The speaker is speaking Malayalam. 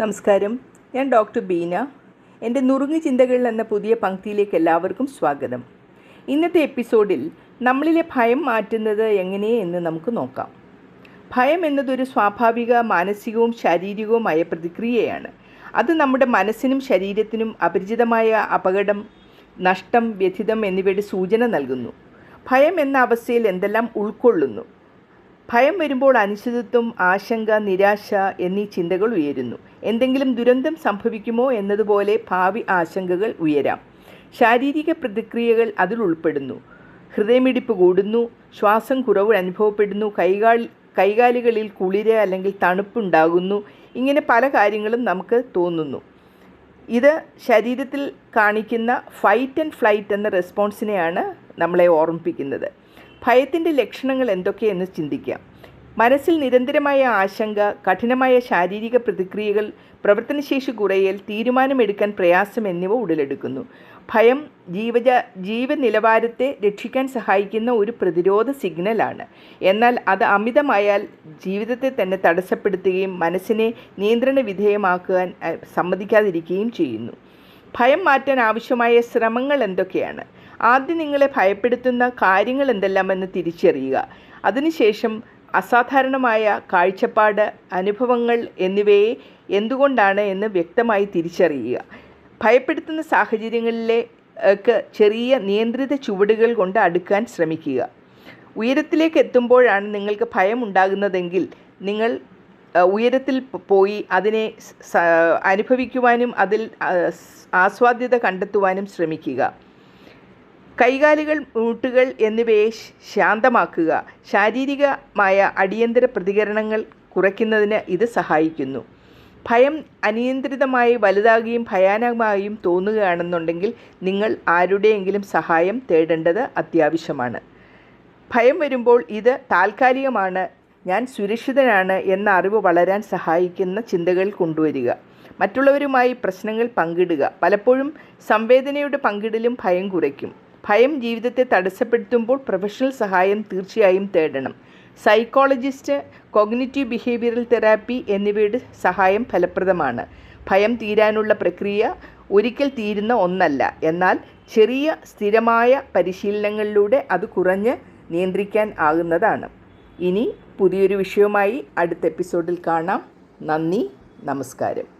നമസ്കാരം. ഞാൻ ഡോക്ടർ ബീന. എന്റെ നുറുങ്ങി ചിന്തകൾ എന്ന പുതിയ പങ്ക്തിയിലേക്ക് എല്ലാവർക്കും സ്വാഗതം. ഇന്നത്തെ എപ്പിസോഡിൽ നമ്മളിലെ ഭയം മാറ്റുന്നത് എങ്ങനെ എന്ന് നമുക്ക് നോക്കാം. ഭയം എന്നതൊരു സ്വാഭാവിക മാനസികവും ശാരീരികവുമായ പ്രതിക്രിയയാണ്. അത് നമ്മുടെ മനസ്സിനും ശരീരത്തിനും അപരിചിതമായ അപകടം നഷ്ടം വ്യഥിതം എന്നിവയുടെ സൂചന നൽകുന്നു. ഭയം എന്ന അവസ്ഥയിൽ എന്തെല്ലാം ഉൾക്കൊള്ളുന്നു? ഭയം വരുമ്പോൾ അനിശ്ചിതത്വം ആശങ്ക നിരാശ എന്നീ ചിന്തകൾ ഉയരുന്നു. എന്തെങ്കിലും ദുരന്തം സംഭവിക്കുമോ എന്നതുപോലെ ഭാവി ആശങ്കകൾ ഉയരാം. ശാരീരിക പ്രതിക്രിയകൾ അതിൽ ഉൾപ്പെടുന്നു. ഹൃദയമിടിപ്പ് കൂടുന്നു ശ്വാസം കുറവ് അനുഭവപ്പെടുന്നു കൈകാൽ കൈകാലുകളിൽ കുളിര അല്ലെങ്കിൽ തണുപ്പുണ്ടാകുന്നു ഇങ്ങനെ പല കാര്യങ്ങളും നമുക്ക് തോന്നുന്നു. ഇത് ശരീരത്തിൽ കാണിക്കുന്ന ഫൈറ്റ് ആൻഡ് ഫ്ലൈറ്റ് എന്ന റെസ്പോൺസിനെയാണ് നമ്മളെ ഓർമ്മിപ്പിക്കുന്നത്. ഭയത്തിന്റെ ലക്ഷണങ്ങൾ എന്തൊക്കെയെന്ന് ചിന്തിക്കാം. മനസ്സിൽ നിരന്തരമായ ആശങ്ക കഠിനമായ ശാരീരിക പ്രതിക്രിയകൾ പ്രവർത്തനശേഷി കുറയൽ തീരുമാനമെടുക്കാൻ പ്രയാസം എന്നിവ ഉടലെടുക്കുന്നു. ഭയം ജീവജ ജീവനിലവാരത്തെ രക്ഷിക്കാൻ സഹായിക്കുന്ന ഒരു പ്രതിരോധ സിഗ്നലാണ്. എന്നാൽ അത് അമിതമായാൽ ജീവിതത്തെ തന്നെ തടസ്സപ്പെടുത്തുകയും മനസ്സിനെ നിയന്ത്രണ വിധേയമാക്കുവാൻ സമ്മതിക്കാതിരിക്കുകയും ചെയ്യുന്നു. ഭയം മാറ്റാൻ ആവശ്യമായ ശ്രമങ്ങൾ എന്തൊക്കെയാണ്? ആദ്യം നിങ്ങളെ ഭയപ്പെടുത്തുന്ന കാര്യങ്ങൾ എന്തെല്ലാമെന്ന് തിരിച്ചറിയുക. അതിനുശേഷം അസാധാരണമായ കാഴ്ചപ്പാട് അനുഭവങ്ങൾ എന്നിവയെ എന്തുകൊണ്ടാണ് എന്ന് വ്യക്തമായി തിരിച്ചറിയുക. ഭയപ്പെടുത്തുന്ന സാഹചര്യങ്ങളിലെ ഒക്കെ ചെറിയ നിയന്ത്രിത ചുവടുകൾ കൊണ്ട് അടുക്കാൻ ശ്രമിക്കുക. ഉയരത്തിലേക്ക് എത്തുമ്പോഴാണ് നിങ്ങൾക്ക് ഭയം ഉണ്ടാകുന്നതെങ്കിൽ നിങ്ങൾ ഉയരത്തിൽ പോയി അതിനെ അനുഭവിക്കുവാനും അതിൽ ആസ്വാദ്യത കണ്ടെത്തുവാനും ശ്രമിക്കുക. കൈകാലുകൾ മൂട്ടുകൾ എന്നിവയെ ശാന്തമാക്കുക. ശാരീരികമായ അടിയന്തര പ്രതികരണങ്ങൾ കുറയ്ക്കുന്നതിന് ഇത് സഹായിക്കുന്നു. ഭയം അനിയന്ത്രിതമായി വലുതാകുകയും ഭയാനകമായും തോന്നുകയാണെന്നുണ്ടെങ്കിൽ നിങ്ങൾ ആരുടെയെങ്കിലും സഹായം തേടേണ്ടത് അത്യാവശ്യമാണ്. ഭയം വരുമ്പോൾ ഇത് താൽക്കാലികമാണ് ഞാൻ സുരക്ഷിതനാണ് എന്ന അറിവ് വളരാൻ സഹായിക്കുന്ന ചിന്തകൾ കൊണ്ടുവരിക. മറ്റുള്ളവരുമായി പ്രശ്നങ്ങൾ പങ്കിടുക. പലപ്പോഴും സംവേദനയുടെ പങ്കിടലും ഭയം കുറയ്ക്കും. ഭയം ജീവിതത്തെ തടസ്സപ്പെടുത്തുമ്പോൾ പ്രൊഫഷണൽ സഹായം തീർച്ചയായും തേടണം. സൈക്കോളജിസ്റ്റ് കോഗ്നിറ്റീവ് ബിഹേവിയറൽ തെറാപ്പി എന്നിവയുടെ സഹായം ഫലപ്രദമാണ്. ഭയം തീരാനുള്ള പ്രക്രിയ ഒരിക്കൽ തീരുന്ന ഒന്നല്ല. എന്നാൽ ചെറിയ സ്ഥിരമായ പരിശീലനങ്ങളിലൂടെ അത് കുറഞ്ഞ് നിയന്ത്രിക്കാൻ ആകുന്നതാണ്. ഇനി പുതിയൊരു വിഷയവുമായി അടുത്ത എപ്പിസോഡിൽ കാണാം. നന്ദി നമസ്കാരം.